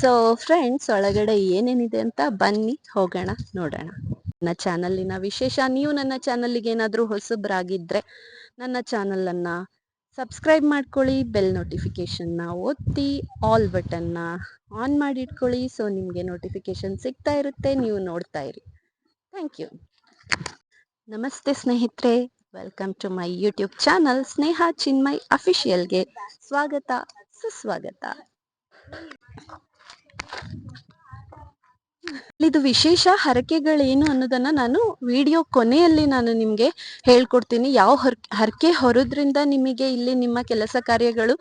So friends ಒಳಗಡೆ ಏನೇನಿದೆ ಅಂತ ಬನ್ನಿ, ಹೋಗೋಣ, ನೋಡೋಣ. ನನ್ನ ಚಾನಲ್ಲಿನ ವಿಶೇಷ, ನೀವು ನನ್ನ ಚಾನಲ್ಗೆ ಏನಾದರೂ ಹೊಸಬ್ರಾಗಿದ್ದರೆ ನನ್ನ ಚಾನಲನ್ನು ಸಬ್ಸ್ಕ್ರೈಬ್ ಮಾಡ್ಕೊಳ್ಳಿ, ಬೆಲ್ ನೋಟಿಫಿಕೇಷನ್ನ ಒತ್ತಿ ಆಲ್ ಬಟನ್ನ ಆನ್ ಮಾಡಿ ಇಟ್ಕೊಳ್ಳಿ ಸೊ ನಿಮಗೆ ನೋಟಿಫಿಕೇಶನ್ ಸಿಗ್ತಾ ಇರುತ್ತೆ, ನೀವು ನೋಡ್ತಾ ಇರಿ. ಥ್ಯಾಂಕ್ ಯು ನಮಸ್ತೆ ಸ್ನೇಹಿತರೆ welcome to my YouTube channel Sneha Chinmay ಅಫಿಷಿಯಲ್ಗೆ ಸ್ವಾಗತ, ಸುಸ್ವಾಗತ. ಇದು ವಿಶೇಷ ಹರಕೆಗಳೇನು ಅನ್ನೋದನ್ನ ನಾನು ವಿಡಿಯೋ ಕೊನೆಯಲ್ಲಿ ನಾನು ನಿಮಗೆ ಹೇಳ್ಕೊಡ್ತೀನಿ. ಯಾವ ಹರ್, ಹರಕೆ ಹೊರೋದ್ರಿಂದ ನಿಮಗೆ ಇಲ್ಲಿ ನಿಮ್ಮ ಕೆಲಸ ಕಾರ್ಯಗಳು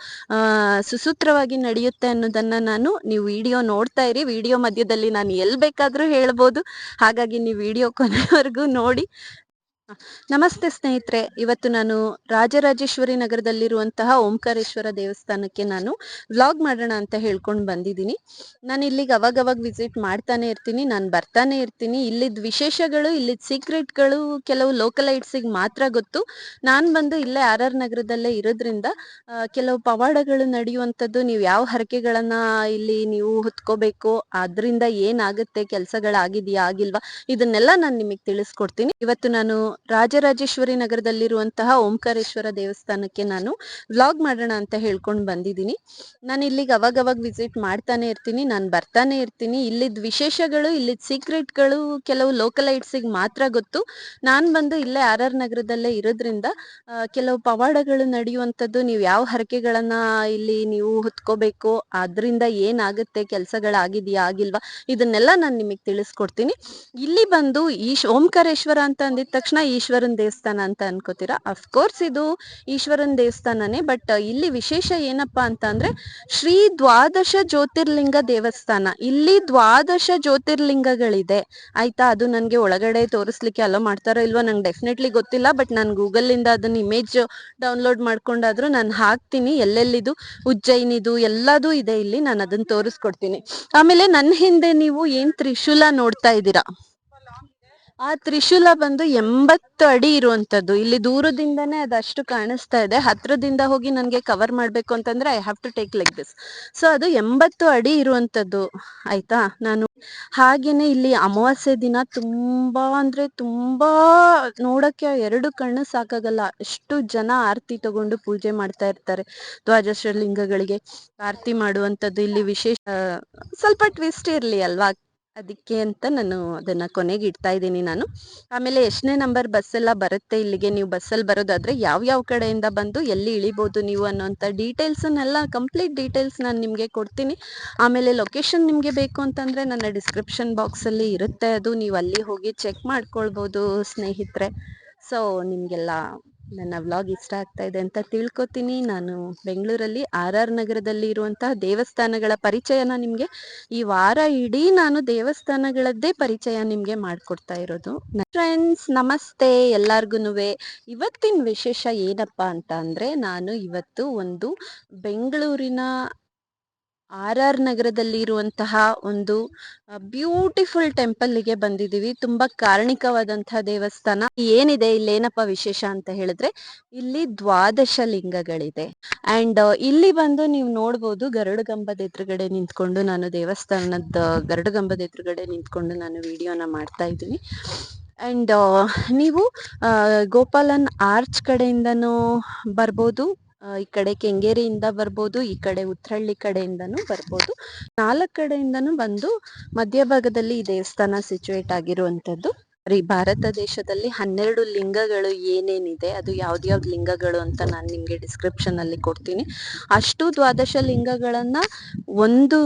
ಸುಸೂತ್ರವಾಗಿ ನಡೆಯುತ್ತೆ ಅನ್ನೋದನ್ನ ನಾನು ನೀವು ವಿಡಿಯೋ ನೋಡ್ತಾ ಇರಿ. ವಿಡಿಯೋ ಮಧ್ಯದಲ್ಲಿ ನಾನು ಎಲ್ಲಿ ಬೇಕಾದ್ರೂ ಹೇಳ್ಬೋದು. ಹಾಗಾಗಿ ನೀವು ವಿಡಿಯೋ ಕೊನೆವರೆಗೂ ನೋಡಿ. ನಮಸ್ತೆ ಸ್ನೇಹಿತರೆ, ಇವತ್ತು ನಾನು ರಾಜರಾಜೇಶ್ವರಿ ನಗರದಲ್ಲಿರುವಂತಹ ಓಂಕಾರೇಶ್ವರ ದೇವಸ್ಥಾನಕ್ಕೆ ನಾನು ವ್ಲಾಗ್ ಮಾಡೋಣ ಅಂತ ಹೇಳ್ಕೊಂಡು ಬಂದಿದ್ದೀನಿ. ನಾನು ಇಲ್ಲಿಗೆ ಅವಾಗ ಅವಾಗ ವಿಸಿಟ್ ಮಾಡ್ತಾನೆ ಇರ್ತೀನಿ, ನಾನು ಬರ್ತಾನೆ ಇರ್ತೀನಿ. ಇಲ್ಲಿದ್ದ ವಿಶೇಷಗಳು ಇಲ್ಲಿದ್ದ ಸೀಕ್ರೆಟ್ಗಳು ಕೆಲವು ಲೋಕಲೈಟ್ಸಿಗೆ ಮಾತ್ರ ಗೊತ್ತು. ನಾನು ಬಂದು ಇಲ್ಲೇ ಆರ್ ಆರ್ ನಗರದಲ್ಲೇ ಇರೋದ್ರಿಂದ ಕೆಲವು ಪವಾಡಗಳು ನಡೆಯುವಂಥದ್ದು, ನೀವು ಯಾವ ಹರಕೆಗಳನ್ನ ಇಲ್ಲಿ ನೀವು ಹೊತ್ಕೋಬೇಕು ಅದರಿಂದ ಏನಾಗುತ್ತೆ, ಕೆಲಸಗಳಾಗಿದೆಯಾ, ಆಗಿಲ್ವಾ, ಇದನ್ನೆಲ್ಲ ನಾನು ನಿಮಗೆ ತಿಳಿಸ್ಕೊಡ್ತೀನಿ. ಇವತ್ತು ನಾನು ರಾಜರಾಜೇಶ್ವರಿ ನಗರದಲ್ಲಿರುವಂತಹ ಓಂಕಾರೇಶ್ವರ ದೇವಸ್ಥಾನಕ್ಕೆ ನಾನು ವ್ಲಾಗ್ ಮಾಡೋಣ ಅಂತ ಹೇಳ್ಕೊಂಡು ಬಂದಿದ್ದೀನಿ. ನಾನು ಇಲ್ಲಿಗೆ ಅವಾಗ ಅವಾಗ ವಿಸಿಟ್ ಮಾಡ್ತಾನೆ ಇರ್ತೀನಿ, ನಾನು ಬರ್ತಾನೆ ಇರ್ತೀನಿ. ಇಲ್ಲಿದ್ದ ವಿಶೇಷಗಳು ಇಲ್ಲಿದ್ದ ಸೀಕ್ರೆಟ್ಗಳು ಕೆಲವು ಲೋಕಲೈಟ್ಸಿಗೆ ಮಾತ್ರ ಗೊತ್ತು. ನಾನು ಬಂದು ಇಲ್ಲೇ ಆರ್ ನಗರದಲ್ಲೇ ಇರೋದ್ರಿಂದ ಕೆಲವು ಪವಾಡಗಳು ನಡೆಯುವಂಥದ್ದು, ನೀವು ಯಾವ ಹರಕೆಗಳನ್ನ ಇಲ್ಲಿ ನೀವು ಹೊತ್ಕೋಬೇಕು ಅದರಿಂದ ಏನಾಗುತ್ತೆ, ಕೆಲಸಗಳಾಗಿದೆಯಾ, ಆಗಿಲ್ವಾ, ಇದನ್ನೆಲ್ಲ ನಾನು ನಿಮಗೆ ತಿಳಿಸ್ಕೊಡ್ತೀನಿ. ಇಲ್ಲಿ ಬಂದು ಈ ಓಂಕಾರೇಶ್ವರ ಅಂತ ಅಂದಿದ ತಕ್ಷಣ ಈಶ್ವರನ್ ದೇವಸ್ಥಾನ ಅಂತ ಅನ್ಕೋತೀರಾ? ಅಫ್ಕೋರ್ಸ್ ಇದು ಈಶ್ವರನ್ ದೇವಸ್ಥಾನನೇ ಬಟ್ ಇಲ್ಲಿ ವಿಶೇಷ ಏನಪ್ಪಾ ಅಂತ ಅಂದ್ರೆ ಶ್ರೀ ದ್ವಾದಶ ಜ್ಯೋತಿರ್ಲಿಂಗ ದೇವಸ್ಥಾನ. ಇಲ್ಲಿ ದ್ವಾದಶ ಜ್ಯೋತಿರ್ಲಿಂಗಗಳಿದೆ. ಆಯ್ತಾ? ಅದು ನನಗೆ ಒಳಗಡೆ ತೋರಿಸ್ಲಿಕ್ಕೆ ಅಲೋ ಮಾಡ್ತಾರೋ ಇಲ್ವೋ ನಂಗೆ ಡೆಫಿನೆಟ್ಲಿ ಗೊತ್ತಿಲ್ಲ ಬಟ್ ನಾನು ಇಂದ ಅದನ್ನ ಇಮೇಜ್ ಡೌನ್ಲೋಡ್ ಮಾಡ್ಕೊಂಡಾದ್ರೂ ನಾನು ಹಾಕ್ತೀನಿ. ಎಲ್ಲೆಲ್ಲಿದು? ಉಜ್ಜಯಿನಿದು ಎಲ್ಲದೂ ಇದೆ ಇಲ್ಲಿ, ನಾನು ಅದನ್ನ ತೋರಿಸ್ಕೊಡ್ತೀನಿ. ಆಮೇಲೆ ನನ್ನ ಹಿಂದೆ ನೀವು ಏನ್ ತ್ರಿಶೂಲ ನೋಡ್ತಾ ಇದ್ದೀರಾ? ಆ ತ್ರಿಶೂಲ ಬಂದು ಎಂಬತ್ತು ಅಡಿ ಇರುವಂತದ್ದು. ಇಲ್ಲಿ ದೂರದಿಂದನೇ ಅದಷ್ಟು ಕಾಣಿಸ್ತಾ ಇದೆ. ಹತ್ರದಿಂದ ಹೋಗಿ ನನಗೆ ಕವರ್ ಮಾಡ್ಬೇಕು ಅಂತಂದ್ರೆ I have to take like this so ಅದು ಎಂಬತ್ತು ಅಡಿ ಇರುವಂತದ್ದು. ಆಯ್ತಾ? ನಾನು ಹಾಗೇನೆ ಇಲ್ಲಿ ಅಮಾವಾಸ್ಯೆ ದಿನ ತುಂಬಾ ಅಂದ್ರೆ ತುಂಬಾ ನೋಡಕ್ಕೆ ಎರಡು ಕಣ್ಣು ಸಾಕಾಗಲ್ಲ. ಅಷ್ಟು ಜನ ಆರತಿ ತಗೊಂಡು ಪೂಜೆ ಮಾಡ್ತಾ ಇರ್ತಾರೆ. ದ್ವಾದಶ ಲಿಂಗಗಳಿಗೆ ಆರತಿ ಮಾಡುವಂತದ್ದು. ಇಲ್ಲಿ ವಿಶೇಷ, ಸ್ವಲ್ಪ ಟ್ವಿಸ್ಟ್ ಇರ್ಲಿ ಅಲ್ವಾ? ಅದಕ್ಕೆ ಅಂತ ನಾನು ಅದನ್ನ ಕೊನೆಗೆ ಇಡ್ತಾ ಇದ್ದೀನಿ ನಾನು. ಆಮೇಲೆ ಎಷ್ಟನೇ ನಂಬರ್ ಬಸ್ ಎಲ್ಲ ಬರುತ್ತೆ ಇಲ್ಲಿಗೆ, ನೀವು ಬಸ್ಸಲ್ಲಿ ಬರೋದಾದ್ರೆ ಯಾವ ಯಾವ ಕಡೆಯಿಂದ ಬಂದು ಎಲ್ಲಿ ಇಳಿಬೋದು ನೀವು ಅನ್ನೋಂಥ ಡೀಟೇಲ್ಸನ್ನೆಲ್ಲ ಕಂಪ್ಲೀಟ್ ಡೀಟೇಲ್ಸ್ ನಾನು ನಿಮಗೆ ಕೊಡ್ತೀನಿ. ಆಮೇಲೆ ಲೊಕೇಶನ್ ನಿಮಗೆ ಬೇಕು ಅಂತಂದ್ರೆ ನನ್ನ ಡಿಸ್ಕ್ರಿಪ್ಷನ್ ಬಾಕ್ಸಲ್ಲಿ ಇರುತ್ತೆ ಅದು. ನೀವು ಅಲ್ಲಿ ಹೋಗಿ ಚೆಕ್ ಮಾಡ್ಕೊಳ್ಬೋದು ಸ್ನೇಹಿತರೆ. ಸೊ ನಿಮಗೆಲ್ಲ ನನ್ನ ವ್ಲಾಗ್ ಇಷ್ಟ ಆಗ್ತಾ ಇದೆ ಅಂತ ತಿಳ್ಕೊತೀನಿ. ನಾನು ಬೆಂಗಳೂರಲ್ಲಿ ಆರ್ ಆರ್ ನಗರದಲ್ಲಿ ಇರುವಂತಹ ದೇವಸ್ಥಾನಗಳ ಪರಿಚಯನ ನಿಮಗೆ ಈ ವಾರ ಇಡೀ ನಾನು ದೇವಸ್ಥಾನಗಳದ್ದೇ ಪರಿಚಯ ನಿಮ್ಗೆ ಮಾಡ್ಕೊಡ್ತಾ ಇರೋದು. ಫ್ರೆಂಡ್ಸ್ ನಮಸ್ತೆ ಎಲ್ಲಾರ್ಗುನು ಇವತ್ತಿನ ವಿಶೇಷ ಏನಪ್ಪಾ ಅಂತ ಅಂದ್ರೆ ನಾನು ಇವತ್ತು ಒಂದು ಬೆಂಗಳೂರಿನ ಆರ್ ಆರ್ ನಗರದಲ್ಲಿ ಇರುವಂತಹ ಒಂದು ಬ್ಯೂಟಿಫುಲ್ ಟೆಂಪಲ್ಗೆ ಬಂದಿದ್ದೀವಿ. ತುಂಬಾ ಕಾರಣಿಕವಾದಂತಹ ದೇವಸ್ಥಾನ. ಏನಿದೆ? ಇಲ್ಲಿ ಏನಪ್ಪ ವಿಶೇಷ ಅಂತ ಹೇಳಿದ್ರೆ, ಇಲ್ಲಿ ದ್ವಾದಶ ಲಿಂಗಗಳಿದೆ. ಅಂಡ್ ಇಲ್ಲಿ ಬಂದು ನೀವು ನೋಡ್ಬೋದು ಗರುಡಗಂಬದ ಎದುರುಗಡೆ ನಿಂತ್ಕೊಂಡು ನಾನು ದೇವಸ್ಥಾನದ ಗರುಡಗಂಬದ ಎದುರುಗಡೆ ನಿಂತ್ಕೊಂಡು ನಾನು ವಿಡಿಯೋನ ಮಾಡ್ತಾ ಇದ್ದೀನಿ. ಅಂಡ್ ನೀವು ಗೋಪಾಲನ್ ಆರ್ಚ್ ಕಡೆಯಿಂದನೂ ಬರ್ಬೋದು. ಈ ಕಡೆ ಕೆಂಗೇರಿಯಿಂದ ಬರ್ಬೋದು, ಈ ಕಡೆ ಉತ್ರಳ್ಳಿ ಕಡೆಯಿಂದನೂ ಬರ್ಬೋದು. ನಾಲ್ಕು ಕಡೆಯಿಂದನೂ ಬಂದು ಮಧ್ಯಭಾಗದಲ್ಲಿ ಈ ದೇವಸ್ಥಾನ ಸಿಚುವೇಟ್ ಆಗಿರುವಂತದ್ದು ರೀ, ಭಾರತ ದೇಶದಲ್ಲಿ ಹನ್ನೆರಡು ಲಿಂಗಗಳು ಏನೇನಿದೆ, ಅದು ಯಾವ್ದ್ಯಾವ್ದು ಲಿಂಗಗಳು ಅಂತ ನಾನು ನಿಮಗೆ ಡಿಸ್ಕ್ರಿಪ್ಷನ್ ಅಲ್ಲಿ ಕೊಡ್ತೀನಿ. ಅಷ್ಟು ದ್ವಾದಶ ಲಿಂಗಗಳನ್ನ ಒಂದು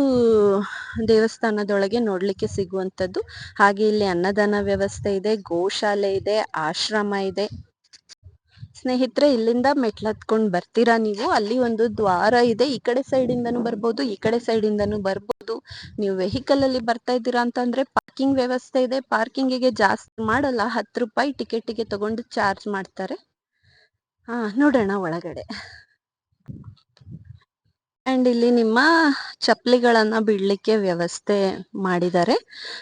ದೇವಸ್ಥಾನದೊಳಗೆ ನೋಡ್ಲಿಕ್ಕೆ ಸಿಗುವಂತದ್ದು ಹಾಗೆ ಇಲ್ಲಿ ಅನ್ನದಾನ ವ್ಯವಸ್ಥೆ ಇದೆ, ಗೋಶಾಲೆ ಇದೆ, ಆಶ್ರಮ ಇದೆ. ಸ್ನೇಹಿತರೆ, ಇಲ್ಲಿಂದ ಮೆಟ್ಲ್ ಹತ್ಕೊಂಡ್ ಬರ್ತೀರಾ ನೀವು? ಅಲ್ಲಿ ಒಂದು ದ್ವಾರ ಇದೆ. ಈ ಕಡೆ ಸೈಡ್ ಇಂದನೂ ಬರ್ಬೋದು, ಈ ಕಡೆ ಸೈಡ್ ಇಂದನೂ ಬರ್ಬೋದು. ನೀವು ವೆಹಿಕಲ್ ಅಲ್ಲಿ ಬರ್ತಾ ಇದ್ದೀರಾ ಅಂತಂದ್ರೆ ಪಾರ್ಕಿಂಗ್ ವ್ಯವಸ್ಥೆ ಇದೆ. ಪಾರ್ಕಿಂಗಿಗೆ ಜಾಸ್ತಿ ಮಾಡಲ್ಲ, ಹತ್ತು ರೂಪಾಯಿ ಟಿಕೆಟಿಗೆ ತಗೊಂಡು ಚಾರ್ಜ್ ಮಾಡ್ತಾರೆ. ಹಾ, ನೋಡೋಣ ಒಳಗಡೆ. ಅಂಡ್ ಇಲ್ಲಿ ನಿಮ್ಮ ಚಪ್ಪಲಿಗಳನ್ನ ಬಿಡ್ಲಿಕ್ಕೆ ವ್ಯವಸ್ಥೆ ಮಾಡಿದ್ದಾರೆ.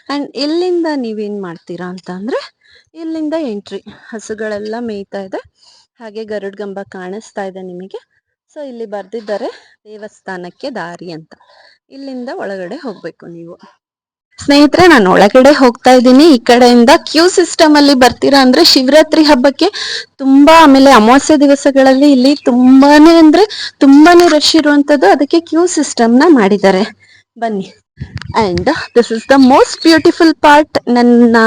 ಅಂಡ್ ಇಲ್ಲಿಂದ ನೀವೇನ್ ಮಾಡ್ತೀರಾ ಅಂತ ಅಂದ್ರೆ, ಇಲ್ಲಿಂದ ಎಂಟ್ರಿ ಹಸುಗಳೆಲ್ಲ ಮೇಯ್ತಾ ಇದೆ. ಹಾಗೆ ಗರುಡ್ಗಂಬ ಕಾಣಿಸ್ತಾ ಇದೆ ನಿಮಗೆ. ಸೊ ಇಲ್ಲಿ ಬರ್ದಿದ್ದಾರೆ ದೇವಸ್ಥಾನಕ್ಕೆ ದಾರಿ ಅಂತ. ಇಲ್ಲಿಂದ ಒಳಗಡೆ ಹೋಗ್ಬೇಕು ನೀವು. ಸ್ನೇಹಿತರೆ, ನಾನು ಒಳಗಡೆ ಹೋಗ್ತಾ ಇದ್ದೀನಿ. ಈ ಕಡೆಯಿಂದ ಕ್ಯೂ ಸಿಸ್ಟಮ್ ಅಲ್ಲಿ ಬರ್ತೀರಾ ಅಂದ್ರೆ ಶಿವರಾತ್ರಿ ಹಬ್ಬಕ್ಕೆ ತುಂಬಾ ಆಮೇಲೆ ಅಮಾವಾಸ್ಯ ದಿವಸಗಳಲ್ಲಿ ಇಲ್ಲಿ ತುಂಬಾನೇ ಅಂದ್ರೆ ತುಂಬಾನೇ ರಶ್ ಇರುವಂತದ್ದು ಅದಕ್ಕೆ ಕ್ಯೂ ಸಿಸ್ಟಮ್ನ ಮಾಡಿದ್ದಾರೆ. ಬನ್ನಿ. And this is the most beautiful part ನನ್ನ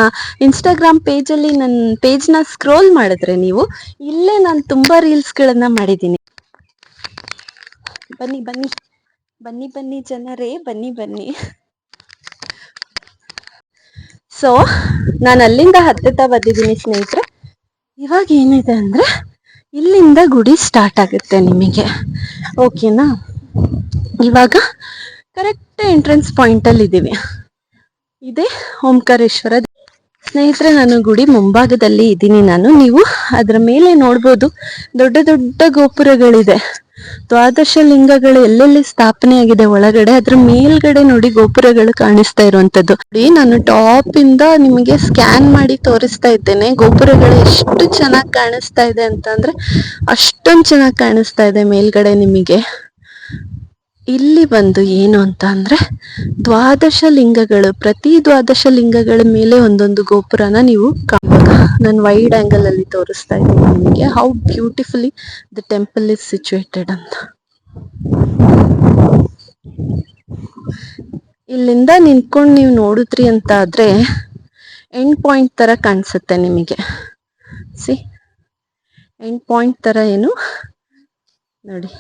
ಇನ್ಸ್ಟಾಗ್ರಾಮ್ ಪೇಜಲ್ಲಿ ನನ್ನ ಪೇಜ್ನ ಸ್ಕ್ರೋಲ್ ಮಾಡಿದ್ರೆ ನೀವು ಇಲ್ಲೇ ನಾನು ತುಂಬಾ ರೀಲ್ಸ್ ಗಳನ್ನ ಮಾಡಿದ್ದೀನಿ. ಬನ್ನಿ ಬನ್ನಿ ಬನ್ನಿ ಬನ್ನಿ ಜನರೇ, ಬನ್ನಿ ಬನ್ನಿ. ಸೊ ನಾನು ಅಲ್ಲಿಂದ ಹತ್ತುತ್ತಾ ಬಂದಿದ್ದೀನಿ ಸ್ನೇಹಿತರೆ. ಇವಾಗ ಏನಿದೆ ಅಂದ್ರೆ ಇಲ್ಲಿಂದ ಗುಡಿ ಸ್ಟಾರ್ಟ್ ಆಗುತ್ತೆ ನಿಮಗೆ. ಓಕೆನಾ ಇವಾಗ ಕರೆಕ್ಟ್ ಎಂಟ್ರೆನ್ಸ್ ಪಾಯಿಂಟ್ ಅಲ್ಲಿ ಇದ್ದೀವಿ. ಇದೆ ಓಂಕಾರೇಶ್ವರ ಸ್ನೇಹಿತರೆ, ನಾನು ಗುಡಿ ಮುಂಭಾಗದಲ್ಲಿ ಇದ್ದೀನಿ. ನಾನು, ನೀವು ಅದರ ಮೇಲೆ ನೋಡ್ಬೋದು ದೊಡ್ಡ ದೊಡ್ಡ ಗೋಪುರಗಳಿದೆ. ದ್ವಾದಶ ಲಿಂಗಗಳು ಎಲ್ಲೆಲ್ಲಿ ಸ್ಥಾಪನೆ ಆಗಿದೆ ಒಳಗಡೆ, ಅದ್ರ ಮೇಲ್ಗಡೆ ನೋಡಿ ಗೋಪುರಗಳು ಕಾಣಿಸ್ತಾ ಇರುವಂತದ್ದು ನೋಡಿ, ನಾನು ಟಾಪ್ ಇಂದ ನಿಮಗೆ ಸ್ಕ್ಯಾನ್ ಮಾಡಿ ತೋರಿಸ್ತಾ ಇದ್ದೇನೆ. ಗೋಪುರಗಳು ಎಷ್ಟು ಚೆನ್ನಾಗಿ ಕಾಣಿಸ್ತಾ ಇದೆ ಅಂತಂದ್ರೆ ಅಷ್ಟೊಂದು ಚೆನ್ನಾಗಿ ಕಾಣಿಸ್ತಾ ಇದೆ ಮೇಲ್ಗಡೆ ನಿಮಗೆ. ಇಲ್ಲಿ ಬಂದು ಏನು ಅಂತ ಅಂದರೆ ದ್ವಾದಶ ಲಿಂಗಗಳು, ಪ್ರತಿ ದ್ವಾದಶ ಲಿಂಗಗಳ ಮೇಲೆ ಒಂದೊಂದು ಗೋಪುರನ ನೀವು ಕಾಣಬಹುದು. ನಾನು ವೈಡ್ ಆಂಗಲ್ ಅಲ್ಲಿ ತೋರಿಸ್ತಾ ಇದ್ದೀನಿ ನಿಮಗೆ. How beautifully the temple is situated ಅಂತ. ಇಲ್ಲಿಂದ ನಿಂತ್ಕೊಂಡು ನೀವು ನೋಡಿದ್ರಿ ಅಂತ ಆದ್ರೆ ಎಂಡ್ ಪಾಯಿಂಟ್ ತರ ಕಾಣಿಸುತ್ತೆ ನಿಮಗೆ. ಸಿ ಎಂಡ್ ಪಾಯಿಂಟ್ ತರ ಏನು? ನೋಡಿ.